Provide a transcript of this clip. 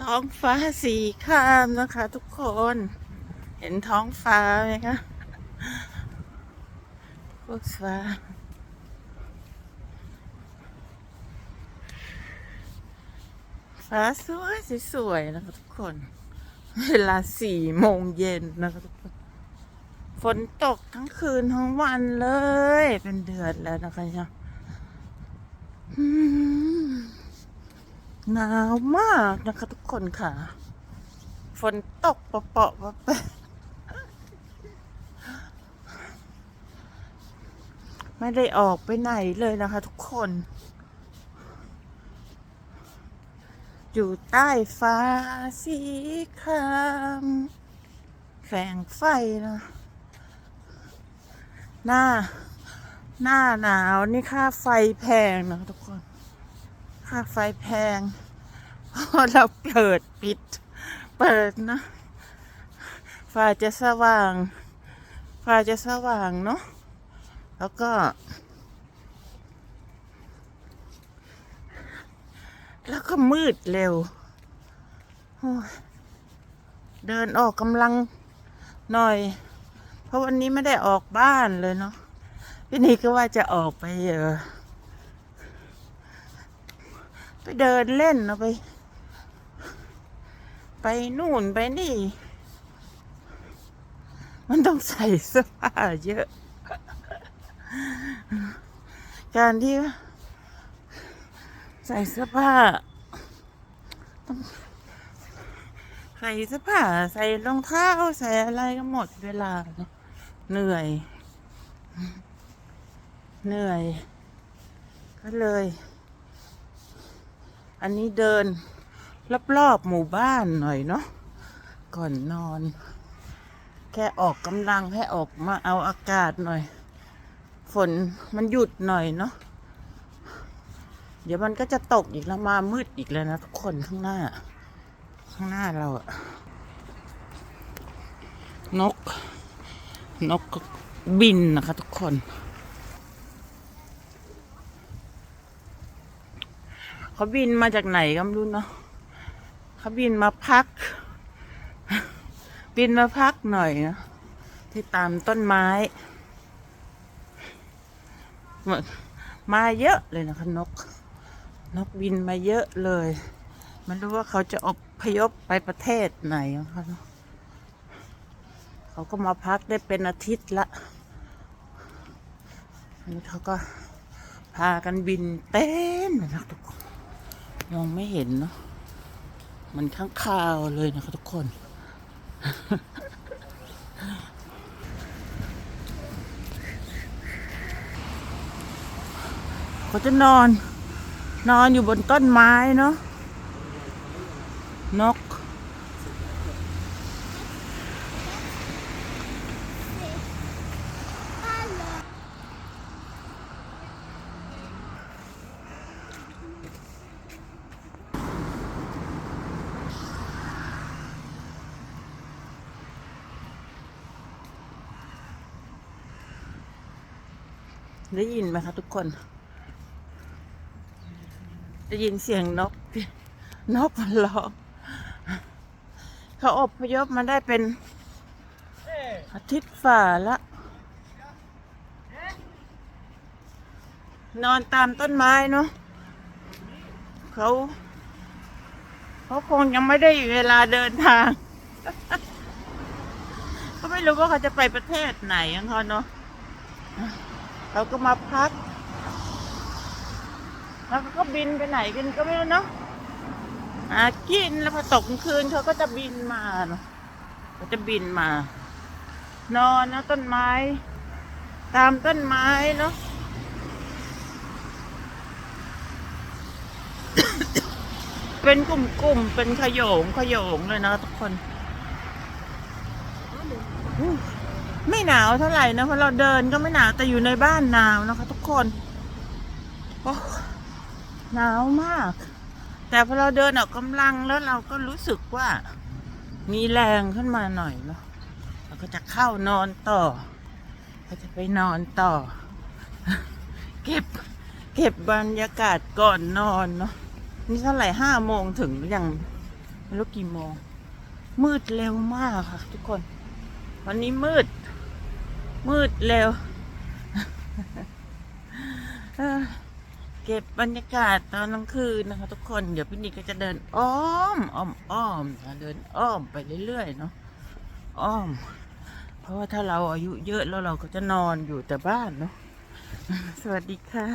ท้องฟ้าสีครามนะคะ ทุกคน เห็นท้องฟ้าไหมคะพวกฟ้า ฟ้าสวยสวยนะคะทุกคน เวลาสี่โมงเย็นนะคะทุกคน ฝนตกทั้งคืนทั้งวันเลย เป็นเดือนแล้วนะคะเนี่ย หนาวมากนะคะทุกคนค่ะ ฝนตกเปาะๆปะแปะไม่ได้ออกไปไหนเลยนะคะทุกคน อยู่ใต้ฟ้าสีครามแฝงไฟนะ หน้า หน้าหนาวนี่ค่าไฟแพงนะทุกคน ค่าไฟแพงเพราะเราเปิดปิด เปิดนะไฟจะสว่างไฟจะสว่างเนาะแล้วก็ แล้วก็มืดเร็ว เดินออกกำลังหน่อย เพราะวันนี้ไม่ได้ออกบ้านเลยเนาะพี่นี่ก็ว่าจะออกไปเออ ไปเดินเล่นเอาไป ไปนู่นไปนี่ มันต้องใส่เสื้อผ้าเยอะ การที่ใส่เสื้อผ้าต้องใส่เสื้อผ้าใส่รองเท้าใส่อะไรก็หมดเวลาเนอะเหนื่อย เหนื่อย ก็เลย อันนี้เดินรอบๆหมู่บ้านหน่อยเนาะก่อนนอน แค่ออกกำลังให้ออกมาเอาอากาศหน่อย ฝนมันหยุดหน่อยเนาะเดี๋ยวมันก็จะตกอีกแล้วมามืดอีกแล้วนะทุกคนข้างหน้า ข้างหน้าเราอะนก นกบินนะคะทุกคน เขาบินมาจากไหนก็ไม่รู้เนาะเขาบินมาพัก บินมาพักหน่อยนะที่ตามต้นไม้มาเยอะเลยนะคะนก นกบินมาเยอะเลยไมันรู้ว่าเขาจะอพยพไปประเทศไหนเนอะเขาก็มาพักได้เป็นอาทิตย์ละนนี้เขาก็พากันบินเต้นนะทุกคน มองไม่เห็นเนาะมันข้างคาวเลยนะครับทุกคน เขาจะนอน นอนอยู่บนต้นไม้เนาะนก ได้ยินไหมคะทุกคน ได้ยินเสียงนก นกมันร้องเขาอบพยพมาได้เป็นอาทิตย์ฝ่าละ นอนตามต้นไม้เนาะเขาเขาคงยังไม่ได้เวลาเดินทางเขาไม่รู้ว่าเขาจะไปประเทศไหนของเขาเนาะ เขาก็มาพัก แล้วก็บินไปไหนกันก็ไม่รู้เนาะอากินแล้วพอตกคืนเขาก็จะบินมาเนาะเขาจะบินมา นอนนะต้นไม้ ตามต้นไม้เนาะเป็นกลุ่มๆ เป็นขยงขยงเลยนะทุกคนอ ไม่หนาวเท่าไหร่นะเพราะเราเดินก็ไม่หนาวแต่อยู่ในบ้านหนาวนะคะ ทุกคนโอ้หนาวมาก แต่พอเราเดินออกกำลังแล้วเราก็รู้สึกว่า มีแรงขึ้นมาหน่อยเนาะเราก็จะเข้านอนต่อก็จะไปนอนต่อ เก็บ เก็บบรรยากาศก่อนนอนเนาะนี่เท่าไหร่ห้าโมงถึงหรือยังไม่รู้กี่โมง มืดเร็วมากค่ะ ทุกคน วันนี้มืด มืดเร็ว เก็บบรรยากาศตอนกลางคืนนะคะ ทุกคน เดี๋ยวพี่นิกก็จะเดินอ้อมอ้อมอ้อมเดินอ้อมไปเรื่อยๆเนาะอ้อม เพราะว่าถ้าเราอายุเยอะแล้วเราก็จะนอนอยู่แต่บ้านเนาะสวัสดีค่ะ